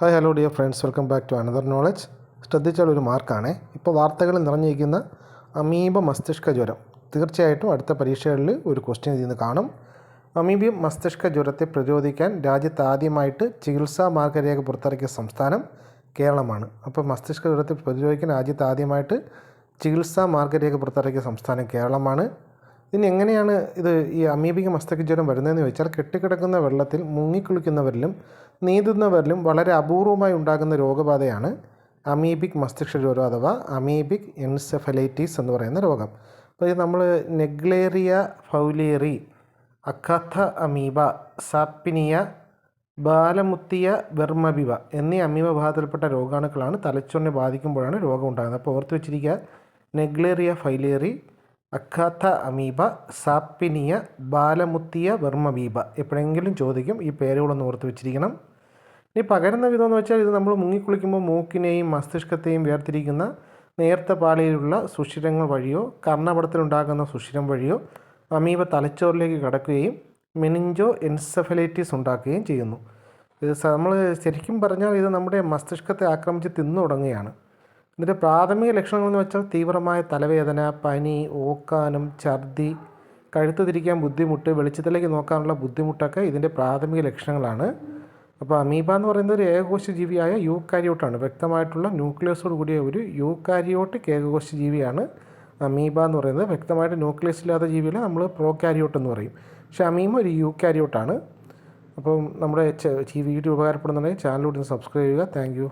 Hi hello dear friends welcome back to another knowledge ശ്രദ്ധിച്ചാൽ ഒരു മാർക്കാണ്. ഇപ്പോൾ വാർത്തകളിൽ നിറഞ്ഞിരിക്കുന്ന അമീബ മസ്തിഷ്ക ജ്വരം. തീർച്ചയായിട്ടും അടുത്ത പരീക്ഷകളിൽ ഒരു ക്വസ്റ്റ്യൻ ഇതിൽ നിന്ന് കാണും. അമീബിയം മസ്തിഷ്ക ജ്വരത്തെ പ്രതിരോധിക്കാൻ രാജ്യത്ത് ആദ്യമായിട്ട് ചികിത്സാ മാർഗരേഖ പുറത്തിറക്കിയ സംസ്ഥാനം കേരളമാണ്. അപ്പോൾ മസ്തിഷ്ക ജ്വരത്തെ പ്രതിരോധിക്കാൻ രാജ്യത്ത് ആദ്യമായിട്ട് ചികിത്സാ മാർഗരേഖ പുറത്തിറക്കിയ സംസ്ഥാനം കേരളമാണ്. ഇനി എങ്ങനെയാണ് ഇത് ഈ അമീബിക മസ്തക ജ്വരം വരുന്നതെന്ന് ചോദിച്ചാൽ കെട്ടിക്കിടക്കുന്ന വെള്ളത്തിൽ മുങ്ങിക്കുളിക്കുന്നവരിലും നീന്തുന്നവരിലും വളരെ അപൂർവമായി ഉണ്ടാകുന്ന രോഗബാധയാണ് അമീബിക് മസ്തിഷ്ക ജ്വരം അഥവാ അമീബിക് എൻസെഫലൈറ്റീസ് എന്ന് പറയുന്ന രോഗം. അപ്പോൾ ഇത് നമ്മൾ Naegleria fowleri Acanthamoeba Sappinia Balamuthia Vermamoeba എന്നീ അമീബ ഭാഗത്തിൽപ്പെട്ട രോഗാണുക്കളാണ് തലച്ചോറിനെ ബാധിക്കുമ്പോഴാണ് രോഗം ഉണ്ടാകുന്നത്. അപ്പോൾ ഓർത്ത് വെച്ചിരിക്കുക Naegleria fowleri Acanthamoeba Sappinia Balamuthia Vermamoeba എപ്പോഴെങ്കിലും ചോദിക്കും ഈ പേരുകളൊന്ന് ഓർത്ത് വെച്ചിരിക്കണം. ഇനി പകരുന്ന വിധം എന്ന് വെച്ചാൽ ഇത് നമ്മൾ മുങ്ങിക്കുളിക്കുമ്പോൾ മൂക്കിനെയും മസ്തിഷ്കത്തെയും വേർതിരിക്കുന്ന നേർത്ത പാളിയിലുള്ള സുഷിരങ്ങൾ വഴിയോ കർണപടത്തിലുണ്ടാകുന്ന സുഷിരം വഴിയോ അമീബ തലച്ചോറിലേക്ക് കടക്കുകയും മെനിഞ്ചോ എൻസഫലൈറ്റിസ് ഉണ്ടാക്കുകയും ചെയ്യുന്നു. ഇത് നമ്മൾ ശരിക്കും പറഞ്ഞാൽ ഇത് നമ്മുടെ മസ്തിഷ്കത്തെ ആക്രമിച്ച് തിന്നു തുടങ്ങുകയാണ്. ഇതിന്റെ പ്രാഥമിക ലക്ഷണങ്ങൾ എന്ന് വെച്ചാൽ തീവ്രമായ തലവേദന പനി ഓക്കാനം ഛർദി കഴുത്ത് തിരിക്കാൻ ബുദ്ധിമുട്ട് വെളിച്ചത്തിലേക്ക് നോക്കാനുള്ള ബുദ്ധിമുട്ടൊക്കെ ഇതിന്റെ പ്രാഥമിക ലക്ഷണങ്ങളാണ്. അപ്പോൾ അമീബ എന്ന് പറയുന്നത് ഒരു ഏകകോശ ജീവിയായ യൂക്കാരിയോട്ടാണ്. വ്യക്തമായിട്ടുള്ള ന്യൂക്ലിയസോട് കൂടിയ ഒരു യൂക്കാരിയോട്ടിക് ഏകകോശ ജീവിയാണ് അമീബ എന്ന് പറയുന്നത്. വ്യക്തമായിട്ട് ന്യൂക്ലിയസ് ഇല്ലാത്ത ജീവികളെ നമ്മൾ പ്രോകാരിയോട്ട് എന്ന് പറയും. പക്ഷേ അമീമ ഒരു യൂക്കാരിയോട്ടാണ്. അപ്പം നമ്മുടെ ഈ വീഡിയോ ഉപകാരപ്പെടുന്നുണ്ടെങ്കിൽ ചാനലിലൂടെ സബ്സ്ക്രൈബ് ചെയ്യുക. താങ്ക്